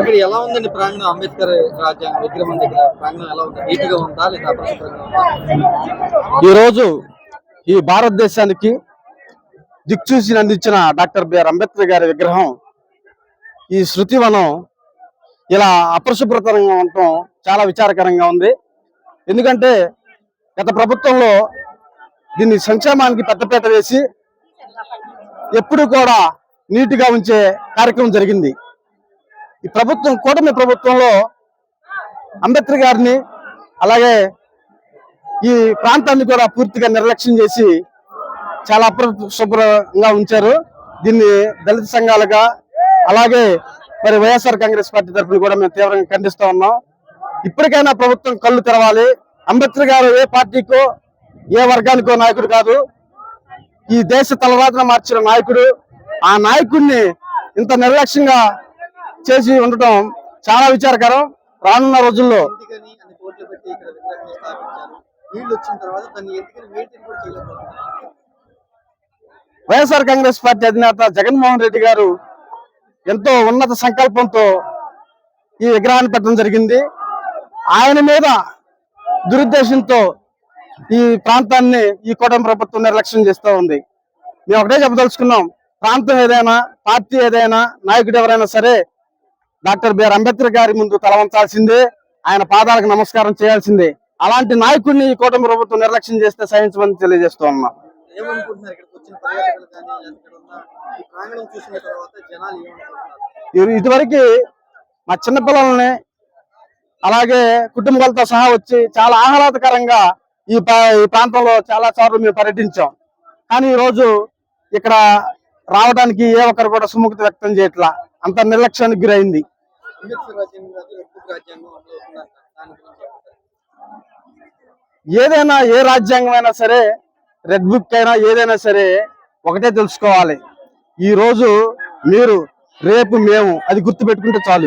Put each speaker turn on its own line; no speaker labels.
ఇక్కడ ఎలా ఉందండి ప్రాంగణం? అంబేద్కర్ రాజ్యాంగ విగ్రహం దగ్గర ప్రాంగణం ఎలా ఉంది? నీట్గా ఉందా లేదా
ఈరోజు ఈ భారతదేశానికి దిక్చూసి అందించిన డాక్టర్ బిఆర్ అంబేద్కర్ గారి విగ్రహం ఈ శృతివనం ఇలా అపరిశుభ్రతరంగా ఉండటం చాలా విచారకరంగా ఉంది. ఎందుకంటే గత ప్రభుత్వంలో దీన్ని సంక్షేమానికి పెద్దపీట వేసి ఎప్పుడు కూడా నీట్గా ఉంచే కార్యక్రమం జరిగింది. ఈ ప్రభుత్వం కూటమి ప్రభుత్వంలో అంబేద్కర్ గారిని అలాగే ఈ ప్రాంతాన్ని కూడా పూర్తిగా నిర్లక్ష్యం చేసి చాలా అప్రశుభ్రంగా ఉంచారు. దీన్ని దళిత సంఘాలుగా అలాగే మరి వైఎస్ఆర్ కాంగ్రెస్ పార్టీ తరఫున కూడా మేము తీవ్రంగా ఖండిస్తూ ఉన్నాం. ఇప్పటికైనా ప్రభుత్వం కళ్ళు తెరవాలి. అంబేద్కర్ గారు ఏ పార్టీకో ఏ వర్గానికో నాయకుడు కాదు. ఈ దేశ తలరాతన మార్చిన నాయకుడు. ఆ నాయకుడిని ఇంత నిర్లక్ష్యంగా చేసి ఉండటం చాలా విచారకరం. రానున్న రోజుల్లో వైఎస్ఆర్ కాంగ్రెస్ పార్టీ అధినేత జగన్మోహన్ రెడ్డి గారు ఎంతో ఉన్నత సంకల్పంతో ఈ విగ్రహాన్ని పెట్టడం జరిగింది. ఆయన మీద దురుద్దేశంతో ఈ ప్రాంతాన్ని ఈ కూటమి ప్రభుత్వం నిర్లక్ష్యం చేస్తూ ఉంది. మేము ఒకటే చెప్పదలుచుకున్నాం ప్రాంతం ఏదైనా పార్టీ ఏదైనా నాయకుడు ఎవరైనా సరే డాక్టర్ బిఆర్ అంబేద్కర్ గారి ముందు తల వంచాల్సిందే. ఆయన పాదాలకు నమస్కారం చేయాల్సిందే. అలాంటి నాయకుడిని ఈ కూటమి ప్రభుత్వం నిర్లక్ష్యం చేస్తే సహించమని తెలియజేస్తూ ఉన్నాం. ఇదివరకు మా చిన్నపిల్లల్ని అలాగే కుటుంబాలతో సహా వచ్చి చాలా ఆహ్లాదకరంగా ఈ ఈ ప్రాంతంలో చాలా సార్లు మేము పర్యటించాం. కానీ ఈ రోజు ఇక్కడ రావడానికి ఏ ఒక్కరు కూడా సుముఖత వ్యక్తం చేయట్లా. అంత నిర్లక్ష్యానికి గురైంది.
అంబేద్కర్ రాజ్యాంగం రాజ్యాంగం
ఏదైనా ఏ రాజ్యాంగం అయినా సరే రెడ్ బుక్ అయినా ఏదైనా సరే ఒకటే తెలుసుకోవాలి. ఈ రోజు మీరు రేపు మేము అది గుర్తు పెట్టుకుంటే చాలు.